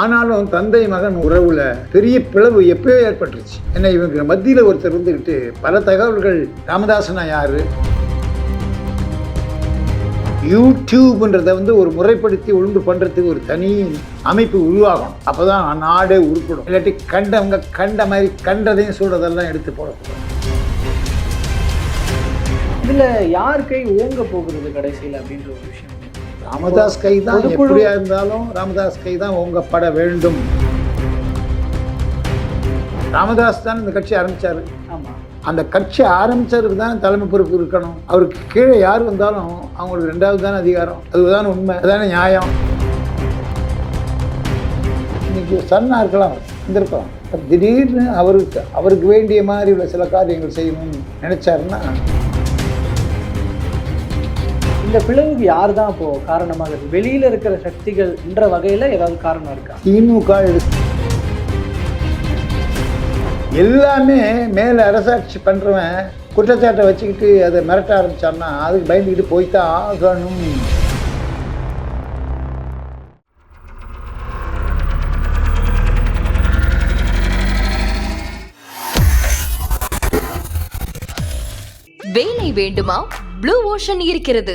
ஆனாலும் தந்தை மகன் உறவுல பெரிய பிளவு எப்பயோ ஏற்பட்டுருச்சு. ஏன்னா இவங்க மத்தியில் ஒருத்தர் இருந்துக்கிட்டு பல தகவல்கள் ராமதாசனா யாரு? யூடியூப்ன்றதை வந்து ஒரு முறைப்படுத்தி ஒழுங்கு பண்ணுறதுக்கு ஒரு தனி அமைப்பு உருவாகணும் அப்போ தான் நாடே உருப்படும். இல்லாட்டி கண்டவங்க கண்ட மாதிரி கண்டதையும் சொல்கிறதெல்லாம் எடுத்து போடக்கூடாது. இதுல யார் கை ஓங்க போகிறது கடைசியில் அப்படின்ற ஒரு விஷயம். ராமதாஸ் கை தான் எப்படியா இருந்தாலும் ராமதாஸ் கை தான் ஓங்கப்பட வேண்டும். ராமதாஸ் தான் இந்த கட்சி ஆரம்பிச்சாரு. ஆமா. அந்த கட்சி ஆரம்பிச்சதுக்கு தான் தலைமை பொறுப்பு இருக்கணும். அவருக்கு கீழே யார் வந்தாலும் அவங்களுக்கு ரெண்டாவது தானே அதிகாரம். அதுதானே உண்மை அதுதானே நியாயம். இன்னைக்கு சன்னா இருக்கலாம் இருந்திருக்கலாம் திடீர்னு அவருக்கு அவருக்கு வேண்டிய மாதிரி உள்ள சில காரியங்கள் செய்யணும்னு நினைச்சாருன்னா இந்த பிளவுக்கு யார் தான் இப்போ காரணமாக இருக்கு? வெளியில இருக்கிற சக்திகள் என்ற வகையில ஏதாவது காரணம் இருக்கா? திமுக எல்லாமே மேலே அரசாட்சி பண்ணுறவன் குற்றச்சாட்டை வச்சுக்கிட்டு அதை மிரட்ட ஆரம்பிச்சான்னா அதுக்கு பயந்துக்கிட்டு போய்த்தான் ஆகணும். வேலை வேண்டுமா? ப்ளூ ஓஷன் இருக்கிறது.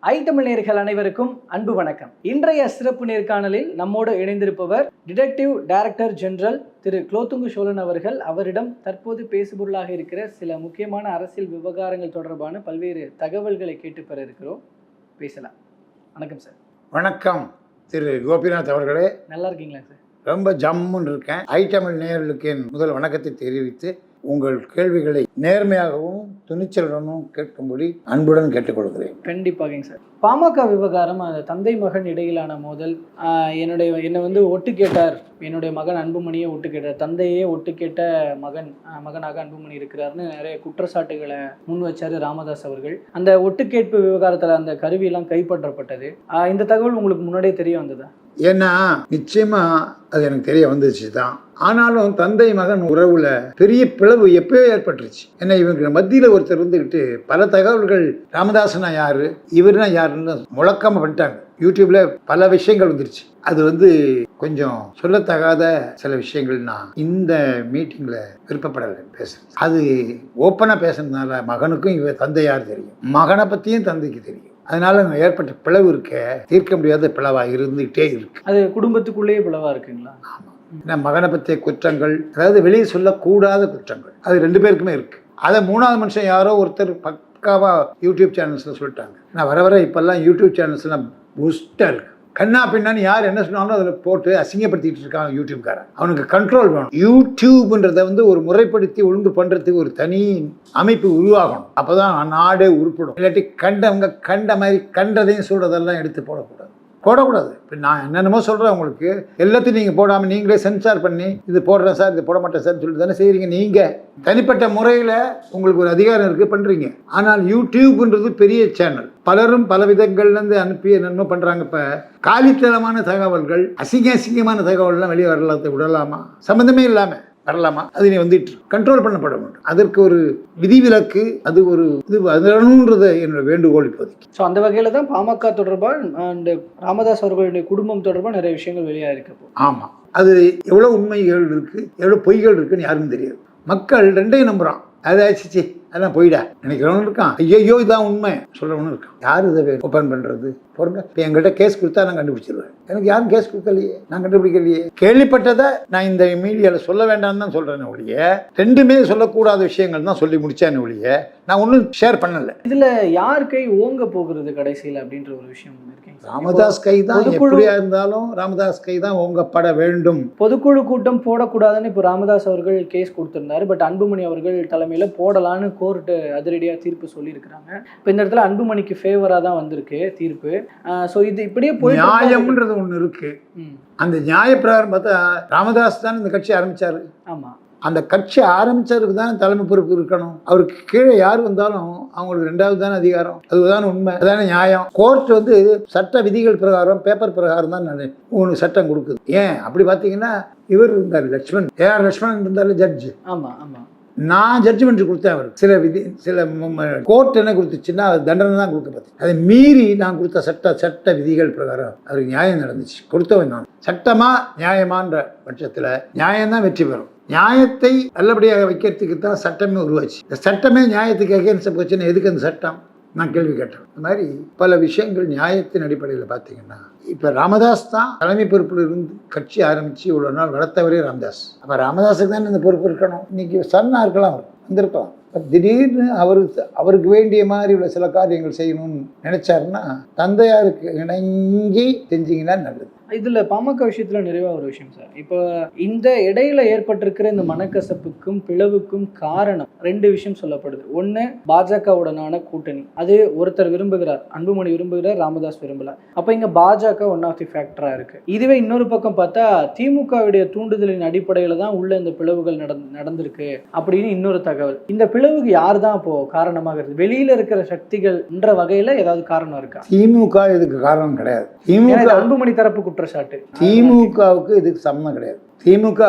ஐ தமிழ் நேயர்கள் அனைவருக்கும் அன்பு வணக்கம். இன்றைய சிறப்பு நேர்காணலில் நம்மோடு இணைந்திருப்பவர் டிடெக்டிவ் டைரக்டர் ஜெனரல் திரு குலோத்துங்கு சோழன் அவர்கள். அவரிடம் தற்போது பேசுபொருளாக இருக்கிற சில முக்கியமான அரசியல் விவகாரங்கள் தொடர்பான பல்வேறு தகவல்களை கேட்டு பெற இருக்கிறோம். பேசலாம். வணக்கம் சார். வணக்கம் திரு கோபிநாத் அவர்களே. நல்லா இருக்கீங்களா சார்? ரொம்ப ஜம்முன்னு இருக்கேன். ஐ தமிழ் நேயர்களுக்கு என் முதல் வணக்கத்தை தெரிவித்து உங்கள் கேள்விகளை நேர்மையாகவும் துணிச்சலுடனும் கேட்கும்படி அன்புடன் கேட்டுக்கொள்கிறேன். கண்டிப்பாகங்க சார். பாமக விவகாரம் அந்த தந்தை மகன் இடையிலான மோதல் என்னுடைய என்னை வந்து ஒட்டு கேட்டார். என்னுடைய மகன் அன்புமணியை ஒட்டு கேட்டார். தந்தையே ஒட்டு கேட்ட மகன் மகனாக அன்புமணி இருக்கிறார்னு நிறைய குற்றச்சாட்டுகளை முன் வச்சாரு ராமதாஸ் அவர்கள். அந்த ஒட்டு கேட்பு விவகாரத்தில் அந்த கருவியெல்லாம் கைப்பற்றப்பட்டது. இந்த தகவல் உங்களுக்கு முன்னாடியே தெரிய வந்ததா? ஏன்னா நிச்சயமா அது எனக்கு தெரிய வந்துச்சு தான் ஆனாலும் தந்தை மகன் உறவுல பெரிய பிளவு எப்பயோ ஏற்பட்டுருச்சு. ஏன்னா இவங்க மத்தியில் ஒருத்தர் இருந்துக்கிட்டு பல தகவல்கள் ராமதாசனா யாரு இவர்னா யாருன்னு முழக்காம பண்ணிட்டாங்க. யூடியூப்ல பல விஷயங்கள் வந்துருச்சு. அது வந்து கொஞ்சம் சொல்லத்தகாத சில விஷயங்கள் நான் இந்த மீட்டிங்ல விருப்பப்படலை பேசுறேன். அது ஓப்பனாக பேசுறதுனால மகனுக்கும் இவ தந்தை யார் தெரியும். மகனை பற்றியும் தந்தைக்கு தெரியும். அதனால ஏற்பட்ட பிளவு இருக்க தீர்க்க முடியாத பிளவா இருந்துகிட்டே இருக்கு. அது குடும்பத்துக்குள்ளேயே பிளவா இருக்குங்களா? ஏன்னா மகனை பற்றிய குற்றங்கள் அதாவது வெளியே சொல்லக்கூடாத குற்றங்கள் அது ரெண்டு பேருக்குமே இருக்கு. அதை மூணாவது மனுஷன் யாரோ ஒருத்தர் பக்காவா யூடியூப் சேனல்ஸில் சொல்லிட்டாங்க. நான் வர வர இப்போல்லாம் யூடியூப் சேனல்ஸ்லாம் பூஸ்டாக இருக்கு. கண்ணா பின்னான்னு யார் என்ன சொன்னாலும் அதில் போட்டு அசிங்கப்படுத்திட்டு இருக்காங்க யூடியூப்காரன். அவனுக்கு கண்ட்ரோல் வேணும். யூடியூப்ன்றதை வந்து ஒரு முறைப்படுத்தி ஒழுங்கு பண்ணுறதுக்கு ஒரு தனி அமைப்பு உருவாகணும். அப்போ தான் நாடே உருப்படும். இல்லாட்டி கண்டவங்க கண்ட மாதிரி கண்டதையும் சொல்கிறதெல்லாம் எடுத்து போடக்கூடாது. போடக்கூடாது. இப்போ நான் என்னென்னமோ சொல்கிறேன் உங்களுக்கு. எல்லாத்தையும் நீங்கள் போடாமல் நீங்களே சென்சார் பண்ணி இது போடுறேன் சார் இது போட மாட்டேன் சார் சொல்லிட்டு தானே செய்கிறீங்க நீங்கள் தனிப்பட்ட முறையில் உங்களுக்கு ஒரு அதிகாரம் இருக்குது பண்ணுறீங்க ஆனால் யூடியூப்ன்றது பெரிய சேனல் பலரும் பல விதங்கள்லேருந்து அனுப்பி என்னென்னமோ பண்ணுறாங்க இப்போ. காலித்தனமான தகவல்கள் அசிங்க அசிங்கமான தகவல்லாம் வெளியே வரலாத்தை விடலாமா? சம்மந்தமே இல்லாமல் வரலாமா? அது நீ வந்துட்டு கண்ட்ரோல் பண்ணப்பட வேண்டும் அதற்கு ஒரு விதிவிலக்கு அது ஒரு இது வரணுன்றது என்னோட வேண்டுகோள் இப்போதைக்கு. ஸோ அந்த வகையில் தான் பாமக தொடர்பாக அண்ட் ராமதாஸ் அவர்களுடைய குடும்பம் தொடர்பாக நிறைய விஷயங்கள் வெளியாக இருக்கு ஆமாம் அது எவ்வளோ உண்மைகள் இருக்குது எவ்வளோ பொய்கள் இருக்குன்னு யாருக்கும் தெரியாது. மக்கள் ரெண்டையும் நம்புகிறான் அதாச்சு அதான் போயிடா. நினைக்கிறவனும் இருக்கான். ஐயோ இதான் உண்மை. சொல்கிறவனும் இருக்கான். யார் இதை ஓப்பன் பண்ணுறது போடுங்க இப்போ என்கிட்ட கேஸ் கொடுத்தா நான் கண்டுபிடிச்சிருவேன். எனக்கு யாரும் கேஸ் கொடுக்கலையே. நான் கண்டுபிடிக்கலையே. கேள்விப்பட்டதை நான் இந்த மீடியாவில் சொல்ல வேண்டாம்னு தான் சொல்கிறேன் ஒழிய ரெண்டுமே சொல்லக்கூடாத விஷயங்கள் தான் சொல்லி முடித்தேன் ஒழிய நான் ஒன்றும் ஷேர் பண்ணலை. இதுல யார் கை ஓங்க போகிறது கடைசியில் அப்படின்ற ஒரு விஷயம் இருக்கீங்க ராமதாஸ் கை தான் எப்படியா இருந்தாலும் ராமதாஸ் கை தான் ஓங்கப்பட வேண்டும். பொதுக்குழு கூட்டம் போடக்கூடாதுன்னு இப்போ ராமதாஸ் அவர்கள் கேஸ் கொடுத்திருந்தாரு. பட் அன்புமணி அவர்கள் தலைமையில போடலான்னு கோர்ட்டு அதிரடியா தீர்ப்பு சொல்லியிருக்கிறாங்க. இப்போ இந்த இடத்துல அன்புமணிக்கு ஃபேவரா தான் வந்திருக்கு தீர்ப்பு. ஸோ இது இப்படியே இருந்தா- நியாயம்ன்றது ஒன்று இருக்கு. அந்த நியாய பிரகாரம் பார்த்தா ராமதாஸ் தான் இந்த கட்சி ஆரம்பிச்சாரு. ஆமா. அந்த கட்சி ஆரம்பிச்சதுக்கு தானே தலைமை பொறுப்பு இருக்கணும். அவருக்கு கீழே யார் வந்தாலும் அவங்களுக்கு ரெண்டாவது தானே அதிகாரம். அதுதானே உண்மை. அதானே நியாயம். கோர்ட் வந்து சட்ட விதிகள் பிரகாரம் பேப்பர் பிரகாரம் தான் உங்களுக்கு சட்டம் கொடுக்குது. ஏன்? அப்படி பார்த்தீங்கன்னா இவர் இருந்தார் லட்சுமண். ஏஆர் லட்சுமணன் இருந்தார் ஜட்ஜு ஆமா ஆமா. நான் ஜட்ஜ்மெண்ட் கொடுத்தேன் அவருக்கு. சில விதி சில கோர்ட் என்ன கொடுத்துச்சுன்னா அது தண்டனை தான் கொடுக்க பார்த்து அதை மீறி நான் கொடுத்த சட்ட சட்ட விதிகள் பிரகாரம் அவருக்கு நியாயம் நடந்துச்சு. கொடுத்தவன் நான். சட்டமா நியாயமான்ற பட்சத்தில் நியாயம்தான் வெற்றி பெறும். நியாயத்தை நல்லபடியாக வைக்கிறதுக்கு தான் சட்டமே உருவாச்சு. இந்த சட்டமே நியாயத்துக்கு அகேன்ஸ்ட் போச்சுன்னு எதுக்கு அந்த சட்டம்? நான் கேள்வி கேட்டேன். இந்த மாதிரி பல விஷயங்கள் நியாயத்தின் அடிப்படையில் பார்த்தீங்கன்னா இப்போ ராமதாஸ் தான் தலைமை பொறுப்பில் இருந்து கட்சி ஆரம்பித்து இவ்வளோ நாள் வளர்த்தவரே ராமதாஸ். அப்போ ராமதாஸுக்கு தான் இந்த பொறுப்பு இருக்கணும்? இன்னைக்கு சன்னா இருக்கலாம் அவர் வந்திருக்கலாம். திடீர்னு அவருக்கு அவருக்கு வேண்டிய மாதிரி உள்ள சில காரியங்கள் செய்யணும்னு நினச்சாருன்னா தந்தையாருக்கு இணங்கி செஞ்சீங்கன்னா நல்லது. இதுல பாமக விஷயத்துல நிறைவா ஒரு விஷயம் சார். இப்போ இந்த இடையில ஏற்பட்டிருக்கிற இந்த மனக்கசப்புக்கும் பிளவுக்கும் காரணம் ரெண்டு விஷயம் சொல்லப்படுது. ஒண்ணு பாஜகவுடனான கூட்டணி. அது ஒருத்தர் விரும்புகிறார் அன்புமணி விரும்புகிறார் ராமதாஸ் விரும்பல. அப்ப இங்க பாஜக ஒன் ஆஃப் தி ஃபேக்டரா இருக்கு. இதுவே இன்னொரு பக்கம் பார்த்தா திமுகவுடைய தூண்டுதலின் அடிப்படையில தான் உள்ள இந்த பிளவுகள் நடந் நடந்திருக்கு அப்படின்னு இன்னொரு தகவல். இந்த பிளவுக்கு யார் தான் இப்போ காரணமாக இருக்கு? வெளியில இருக்கிற சக்திகள்ன்ற வகையில ஏதாவது காரணம் இருக்கா? திமுக இதுக்கு காரணம் கிடையாது. திமுக அன்புமணி தரப்பு குற்றச்சாட்டு திமுகவுக்கு இதுக்கு சம்மந்தம் கிடையாது. திமுக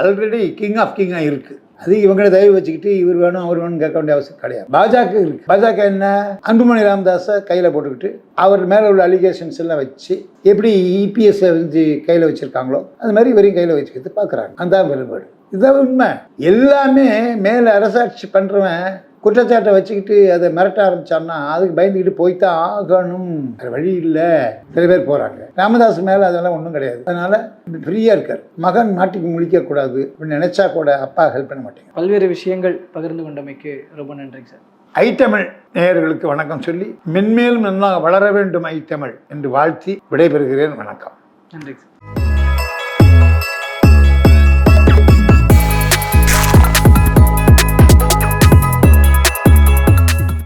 ஆல்ரெடி கிங் ஆஃப் கிங்காக இருக்கு அது இவங்களை தயவு வச்சுக்கிட்டு இவர் வேணும் அவர் வேணும் கேட்க வேண்டிய அவசியம் கிடையாது. பாஜக இருக்கு. பாஜக என்ன? அன்புமணி ராமதாஸை கையில் போட்டுக்கிட்டு அவர் மேலே உள்ள அலிகேஷன்ஸ் எல்லாம் வச்சு எப்படி இபிஎஸ் வந்து கையில் வச்சிருக்காங்களோ அது மாதிரி இவரையும் கையில் வச்சுக்கிறது பார்க்குறாங்க. அந்த வேறுபாடு இதுதான் உண்மை. எல்லாமே மேலே அரசாட்சி பண்ணுறவன் குற்றச்சாட்டை வச்சுக்கிட்டு அதை மிரட்ட ஆரம்பிச்சான்னா அதுக்கு பயந்துக்கிட்டு போய்த்தான் ஆகணும். வேற வழி இல்லை. சில பேர் போகிறாங்க ராமதாஸ் மேலே அதெல்லாம் ஒன்றும் கிடையாது. அதனால ஃப்ரீயாக இருக்கார். மகன் நாட்டுக்கு முழிக்கக்கூடாது அப்படின்னு நினைச்சா கூட அப்பா ஹெல்ப் பண்ண மாட்டேங்க. பல்வேறு விஷயங்கள் பகிர்ந்து கொண்டமைக்கு ரொம்ப நன்றிங்க சார். ஐத்தமிழ் நேயர்களுக்கு வணக்கம் சொல்லி மென்மேலும் நன்றாக வளர வேண்டும் ஐத்தமிழ் என்று வாழ்த்தி விடைபெறுகிறேன். வணக்கம். நன்றிங்க சார்.